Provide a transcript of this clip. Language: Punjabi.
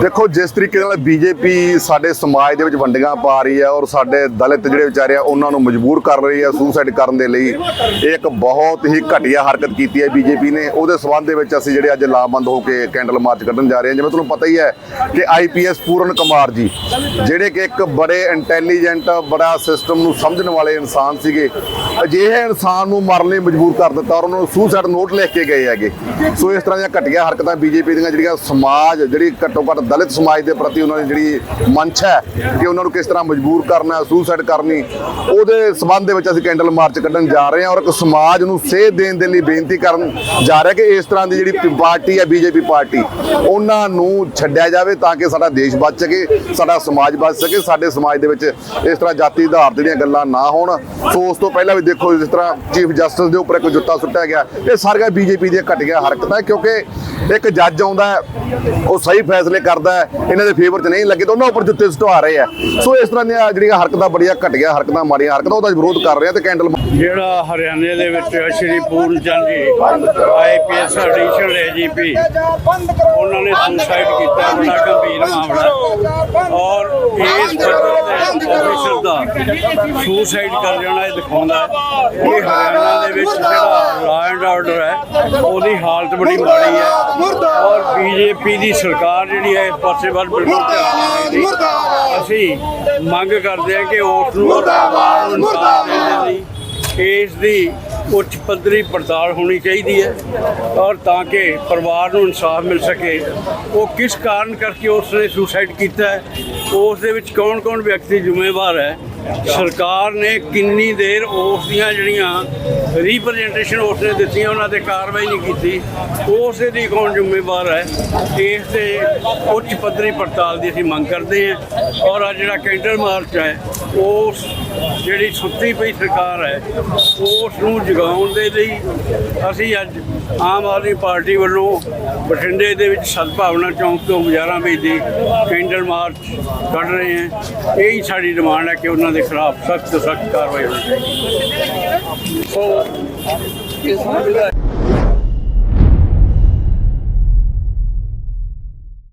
ਦੇਖੋ, ਜਿਸ ਤਰੀਕੇ ਨਾਲ ਬੀਜੇਪੀ ਸਾਡੇ ਸਮਾਜ ਦੇ ਵਿੱਚ ਵੰਡੀਆਂ ਪਾ ਰਹੀ ਹੈ ਔਰ ਸਾਡੇ ਦਲਿਤ ਜਿਹੜੇ ਵਿਚਾਰੇ ਆ, ਉਹਨਾਂ ਨੂੰ ਮਜਬੂਰ ਕਰ ਰਹੀ ਹੈ ਸੁਸਾਈਡ ਕਰਨ ਦੇ ਲਈ। ਇਹ ਇੱਕ ਬਹੁਤ ਹੀ ਘਟੀਆ ਹਰਕਤ ਕੀਤੀ ਹੈ ਬੀਜੇਪੀ ਨੇ। ਉਹਦੇ ਸਬੰਧ ਦੇ ਵਿੱਚ ਅਸੀਂ ਜਿਹੜੇ ਅੱਜ ਲਾਮਬੰਦ ਹੋ ਕੇ ਕੈਂਡਲ ਮਾਰਚ ਕੱਢਣ ਜਾ ਰਹੇ ਹਾਂ। ਜਿਵੇਂ ਤੁਹਾਨੂੰ ਪਤਾ ਹੀ ਹੈ ਕਿ ਆਈਪੀਐਸ ਪੂਰਨ ਕੁਮਾਰ ਜੀ, ਜਿਹੜੇ ਕਿ ਇੱਕ ਬੜੇ ਇੰਟੈਲੀਜੈਂਟ ਬੜਾ ਸਿਸਟਮ ਨੂੰ ਸਮਝਣ ਵਾਲੇ ਇਨਸਾਨ ਸੀਗੇ, ਅਜਿਹੇ ਇਨਸਾਨ ਨੂੰ ਮਰਨ ਲਈ ਮਜਬੂਰ ਕਰ ਦਿੱਤਾ ਔਰ ਉਹਨਾਂ ਨੂੰ ਸੁਸਾਈਡ ਨੋਟ ਲਿਖ ਕੇ ਗਏ ਹੈਗੇ। ਸੋ ਇਸ ਤਰ੍ਹਾਂ ਦੀਆਂ ਘਟੀਆ ਹਰਕਤਾਂ ਬੀਜੇਪੀ ਦੀਆਂ ਜਿਹੜੀਆਂ ਸਮਾਜ, ਜਿਹੜੀ ਘੱਟੋ ਘੱਟ ਦਲਿਤ ਸਮਾਜ ਦੇ ਪ੍ਰਤੀ ਉਹਨਾਂ ਦੀ ਜਿਹੜੀ ਮੰਚ ਹੈ ਕਿ ਉਹਨਾਂ ਨੂੰ ਕਿਸ ਤਰ੍ਹਾਂ ਮਜਬੂਰ ਕਰਨਾ ਸੁਸਾਈਡ ਕਰਨੀ, ਉਹਦੇ ਸਬੰਧ ਦੇ ਵਿੱਚ ਅਸੀਂ ਕੈਂਡਲ ਮਾਰਚ ਕੱਢਣ ਜਾ ਰਹੇ ਹਾਂ ਔਰ ਇੱਕ ਸਮਾਜ ਨੂੰ ਸੇਧ ਦੇਣ ਦੇ ਲਈ ਬੇਨਤੀ ਕਰਨ ਜਾ ਰਿਹਾ ਕਿ ਇਸ ਤਰ੍ਹਾਂ ਦੀ ਜਿਹੜੀ ਪਾਰਟੀ ਹੈ ਬੀਜੇਪੀ ਪਾਰਟੀ, ਉਹਨਾਂ ਨੂੰ ਛੱਡਿਆ ਜਾਵੇ ਤਾਂ ਕਿ ਸਾਡਾ ਦੇਸ਼ ਬਚ ਸਕੇ, ਸਾਡਾ ਸਮਾਜ ਬਚ ਸਕੇ, ਸਾਡੇ ਸਮਾਜ ਦੇ ਵਿੱਚ ਇਸ ਤਰ੍ਹਾਂ ਜਾਤੀ ਆਧਾਰ ਦੀਆਂ ਗੱਲਾਂ ਨਾ ਹੋਣ। ਸੋ ਉਸ ਤੋਂ ਪਹਿਲਾਂ ਵੀ ਦੇਖੋ ਜਿਸ ਤਰ੍ਹਾਂ ਚੀਫ ਜਸਟਿਸ ਦੇ ਉੱਪਰ ਇੱਕ ਜੁੱਤਾ ਸੁੱਟਿਆ ਗਿਆ, ਇਹ ਸਾਰੀਆਂ ਬੀਜੇਪੀ ਦੀਆਂ ਘਟੀਆਂ ਹਰਕਤਾਂ ਕਿਉਂਕਿ ਇੱਕ ਜੱਜ ਆਉਂਦਾ ਉਹ ਸਹੀ ਫੈਸਲੇ ਕਰਦਾ ਇਹਨਾਂ ਦੇ ਫੇਵਰ 'ਚ ਨਹੀਂ ਲੱਗੇ ਤਾਂ ਉਹਨਾਂ ਉੱਪਰ ਜੁੱਤੇ ਸੁਟਵਾ ਰਹੇ ਆ। ਸੋ ਇਸ ਤਰ੍ਹਾਂ ਦੀਆਂ ਜਿਹੜੀਆਂ ਹਰਕਤਾਂ ਬੜੀਆਂ ਘਟੀਆਂ, ਹਰਕਤਾਂ ਮਾੜੀਆਂ, ਹਰਕਤਾਂ ਉਹਦਾ ਵਿਰੋਧ ਕਰ ਰਹੇ ਆ ਤੇ ਕੈਂਡਲ ਜਿਹੜਾ ਹਰਿਆਣੇ ਦੇ ਵਿੱਚ ਸ਼੍ਰੀ ਪੂਰਨ Chand ji IPS additional AGP ਉਹਨਾਂ ਨੇ ਸੁਸਾਈਡ ਕੀਤਾ ਬੜਾ ਗੰਭੀਰ ਮਾਮਲਾ। ਔਰ ਇਸ ਪੱਤਰ ਦੇ ਆਫੀਸਰ ਦਾ ਸੁਸਾਈਡ ਕਰ ਜਾਣਾ ਇਹ ਦਿਖਾਉਂਦਾ ਹੈ। ਕਿ ਹਰਿਆਣਾ ਦੇ ਵਿੱਚ ਜਿਹੜਾ ਲਾਅ ਐਂਡ ਆਰਡਰ ਹੈ ਉਹਦੀ ਹਾਲਤ ਬੜੀ ਮਾੜੀ ਹੈ। ਔਰ ਬੀਜੇਪੀ ਦੀ ਸਰਕਾਰ ਜਿਹੜੀ ਹੈ ਪਾਸੇ ਵੱਲ ਬਿਲਕੁਲ ਅਸੀਂ ਮੰਗ ਕਰਦੇ ਹਾਂ ਕਿ ਉਸ ਨੂੰ ਇਸ ਦੀ ਉੱਚ ਪੱਧਰੀ ਪੜਤਾਲ ਹੋਣੀ ਚਾਹੀਦੀ ਹੈ ਔਰ ਤਾਂ ਕਿ ਪਰਿਵਾਰ ਨੂੰ ਇਨਸਾਫ ਮਿਲ ਸਕੇ। ਉਹ ਕਿਸ ਕਾਰਨ ਕਰਕੇ ਉਸ ਨੇ ਸੁਸਾਈਡ ਕੀਤਾ ਹੈ? ਉਸ ਦੇ ਵਿੱਚ ਕੌਣ-ਕੌਣ ਵਿਅਕਤੀ ਜ਼ਿੰਮੇਵਾਰ ਹੈ? ਸਰਕਾਰ ਨੇ ਕਿੰਨੀ ਦੇਰ ਉਸ ਦੀਆਂ ਜਿਹੜੀਆਂ ਰਿਪਰੈਜ਼ੈਂਟੇਸ਼ਨ ਉਸ ਨੇ ਦਿੱਤੀਆਂ, ਉਹਨਾਂ ਤੇ ਕਾਰਵਾਈ ਨਹੀਂ ਕੀਤੀ। ਉਸ ਦੀ ਕੌਣ ਜ਼ਿੰਮੇਵਾਰ ਹੈ? ਇਸ 'ਤੇ ਉੱਚ ਪੱਧਰੀ ਪੜਤਾਲ ਦੀ ਅਸੀਂ ਮੰਗ ਕਰਦੇ ਹਾਂ। ਔਰ ਅੱਜ ਜਿਹੜਾ ਕੈਂਡਲ ਮਾਰਚ ਹੈ ਉਸ ਜਿਹੜੀ ਸੁੱਤੀ ਪਈ ਸਰਕਾਰ ਹੈ, ਉਸ ਨੂੰ ਜਗਾਉਣ ਦੇ ਲਈ ਅਸੀਂ ਅੱਜ ਆਮ ਆਦਮੀ ਪਾਰਟੀ ਵੱਲੋਂ ਬਠਿੰਡੇ ਦੇ ਵਿੱਚ ਸਦਭਾਵਨਾ ਚੌਂਕ ਤੋਂ ਬਾਜ਼ਾਰਾਂ ਵਿੱਚ ਦੀ ਕੈਂਡਲ ਮਾਰਚ ਕੱਢ ਰਹੇ ਹਾਂ। ਇਹੀ ਸਾਡੀ ਡਿਮਾਂਡ ਹੈ ਕਿ ਉਹਨਾਂ ਦੇ ਖਿਲਾਫ ਸਖਤ ਤੋਂ ਸਖਤ ਕਾਰਵਾਈ ਹੋਣੀ ਚਾਹੀਦੀ ਸੋ, ਇਸ ਨੂੰ